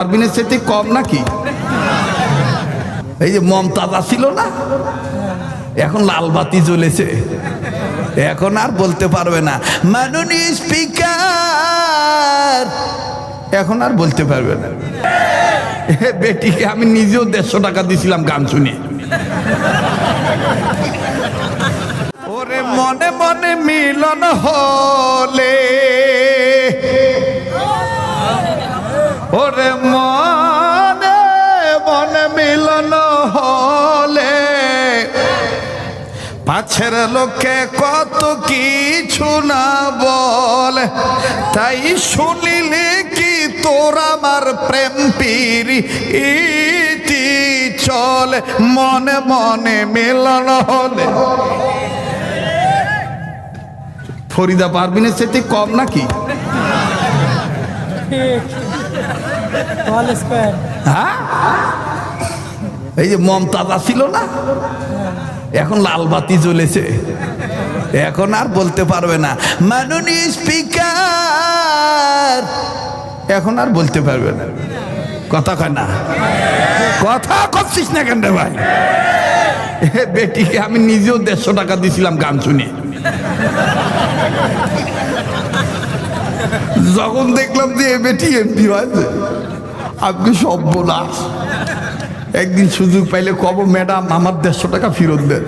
পারবিনের সাথে কম নাকি? এই যে মমতাজা ছিল না? এখন লাল বাতি জ্বলেছে। এখন আর বলতে পারবে না। মাননীয় স্পিকার! এখন আর বলতে পারবে না। বেটিকে আমি নিজেও দেড়শো টাকা দিছিলাম গান শুনে। ওরে মনে মনে মিলন হলে পাছের লোকে কত কিছু না বলে। তাই শুনিলে কি তোর আমার প্রেম পিরি? ইতি চলে মনে মনে মিলন হলে। ফরিদা পারবিনের সাথে কম নাকি? হ্যাঁ? এই যে মমতাজা ছিল না? এখন লাল বাতি জ্বলেছে। এখন আর বলতে পারবে না। মাননীয় স্পিকার, এখন আর বলতে পারবে না। কথা কয় না। কথা করছিস না কেন রে ভাই? বেটিকে আমি নিজেও দেড়শো টাকা দিছিলাম গান শুনে। যখন দেখলাম যে এ বেটি এমপি হয়েছে আপনি সব বোলাস একদিন সুযোগ পাইলে কব, ম্যাডাম, আমার দেড়শো টাকা ফেরত দেন।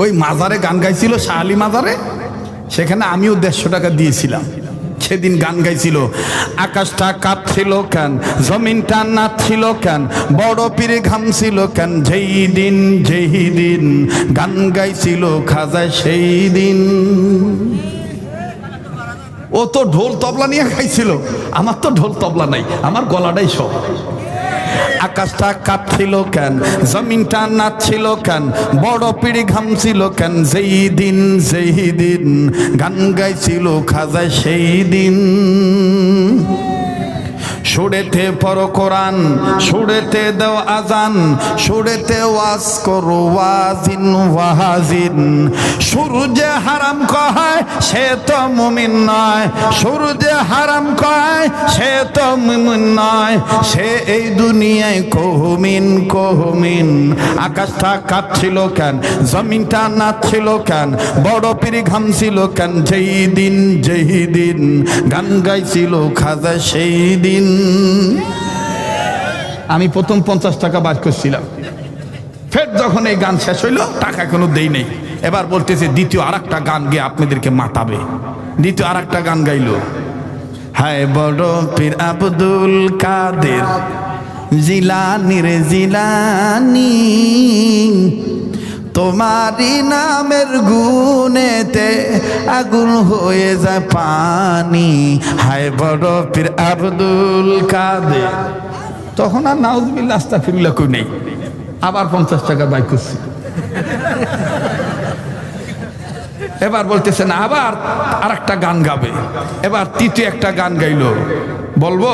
ওই মাজারে গান গাইছিল, শাহালি মাজারে। সেখানে আমিও দেড়শো টাকা দিয়েছিলাম। সেদিন গান গাইছিল, আকাশটা কাঁপছিল কেন, জমিনটা নাচছিল কেন, বড় পীরে ঘামছিল কেন, যেই দিন যেই দিন গান গাইছিল খাজা সেই দিন। তো ঢোল তবলা নিয়ে খাইছিল। আমার তো ঢোল তবলা নাই, আমার গলাটাই সব। আকাশটা কাঁপছিল কেন, জমিনটা নাচছিল কেন, বড় পিড়ি ঘামছিল কেন, যেই দিন যেই দিন গান গাইছিল খাজা সেই দিন। সুরেতে পর কোরআন সুরেতে দেও আজান সুরেতে ওয়াজ করো ওয়াজিন ওয়াহাজিন সূর্যে হারাম কয়, সে তো মুমিন নয়। সূর্যে হারাম কয়, সে তো মুমিন নয়। সে এই দুনিয়ায় কহমিন কহমিন আকাশটা কাঁপছিল কেন, জমিনটা নাচছিল কেন, বড় পিড়ি ঘামছিল কেন, যেই দিন যেই দিন। গান গাইছিল খাজা সেই দিন। আমি প্রথম পঞ্চাশ টাকা বার করছিলাম। ফের যখন এই গান শেষ হইল, টাকা কোনো দেই নেই। এবার বলতেছে, দ্বিতীয় আর একটা গান গিয়ে আপনাদেরকে মাতাবে। দ্বিতীয় আর একটা গান গাইল। হায় বড় পীর আব্দুল কাদের জিলানি রে জিলানি তোমারি নামের গুনেতে আগুন হয়ে যায় পানি। হায় বড় পীর আব্দুল কাদের। তখন আর নাউজবিল্লা আস্তা ফিরুল্লা কই নেই। আবার পঞ্চাশ টাকা বাই করছি। এবার বলতেছেন আবার আর একটা গান গাবে। এবার তৃতীয় একটা গান গাইলো। বলব?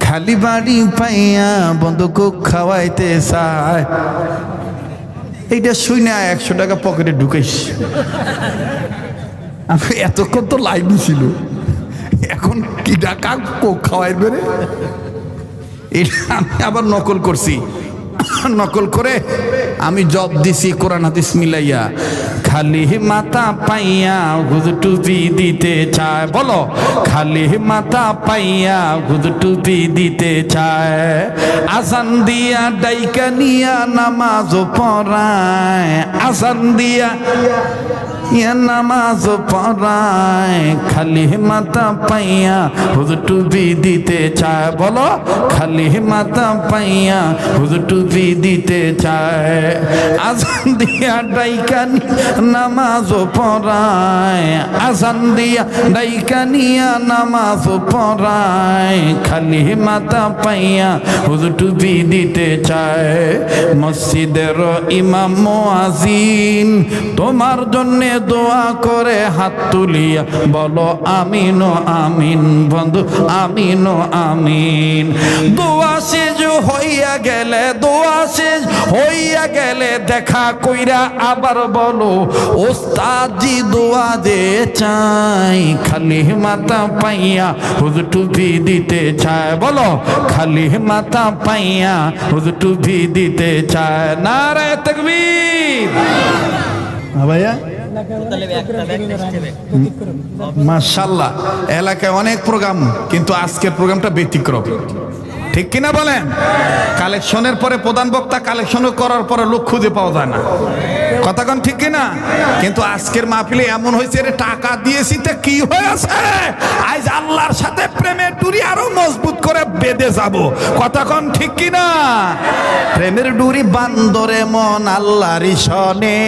খালি বাড়ি পাইয়া বন্ধুক খাওয়াইতে চায়। এইটা শুই না, একশো টাকা পকেটে ঢুকাইস। আমি এতক্ষণ তো লাইভ ছিল। এখন কি কোক খাওয়াই বেড়ে এটা আমি আবার নকল করছি। নকল করে আমি জব দিছি, কোরআন, হাদিস মিলাইয়া। খালি মাথা পাইয়া গুদ টুপি দিতে চায়, বলো, খালি মাথা পাইয়া গুদ টুপি দিতে চায়। আসান দিয়া ডাইকা নিয়া নামাজ পড়ায় আসান দিয়া ইয়া নামাজ পড়ায় খালি মাথা পাইয়া হুজুর দিতে চায়, বলো, খালি মাথা পাইয়া হুজুর দিতে চায়। আজান দিয়া ডাইকানি নামাজ পড়ায়। আজান দিয়া ডাইকানিয়া নামাজ পড়ায়। খালি মাথা পাইয়া হুজুর দিতে চায়। মসজিদের ইমাম মুয়াজিন তোমার জন্যে দোয়া করে হাত তুলিয়া বলো, আমিন আমিন, বন্ধু, আমিন আমিন। দোয়া শেষ হইয়া গেলে, দোয়া শেষ হইয়া গেলে দেখা কইরা আবার বলো ওস্তাজি দোয়া দে চাই। খালি মাথা পাইয়া হুজ টুপি দিতে চায়। বলো, খালি মাথা পাইয়া হুজ টুপি দিতে চায়। নারায় তকবীর। ভাইয়া? মাশাল্লাহ এলাকায় অনেক প্রোগ্রাম কিন্তু আজকের প্রোগ্রামটা ব্যতিক্রম। ঠিক কিনা বলেন? কালেকশনের পরে প্রধান বক্তা কালেকশন করার পরে লোক খুঁজে পাওয়া যায় না। কথাক্ষণ ঠিক কিনা? কিন্তু আজকের মাহফিলে এমন হয়েছে রে টাকা দিয়েছি তো কি হয়েছে? আজ আল্লাহর সাথে প্রেমের ডুরি আরও মজবুত করে বেঁধে যাব। কথাক্ষণ ঠিক কিনা? প্রেমের ডুরি বান্দরে মন আল্লাহরই সনে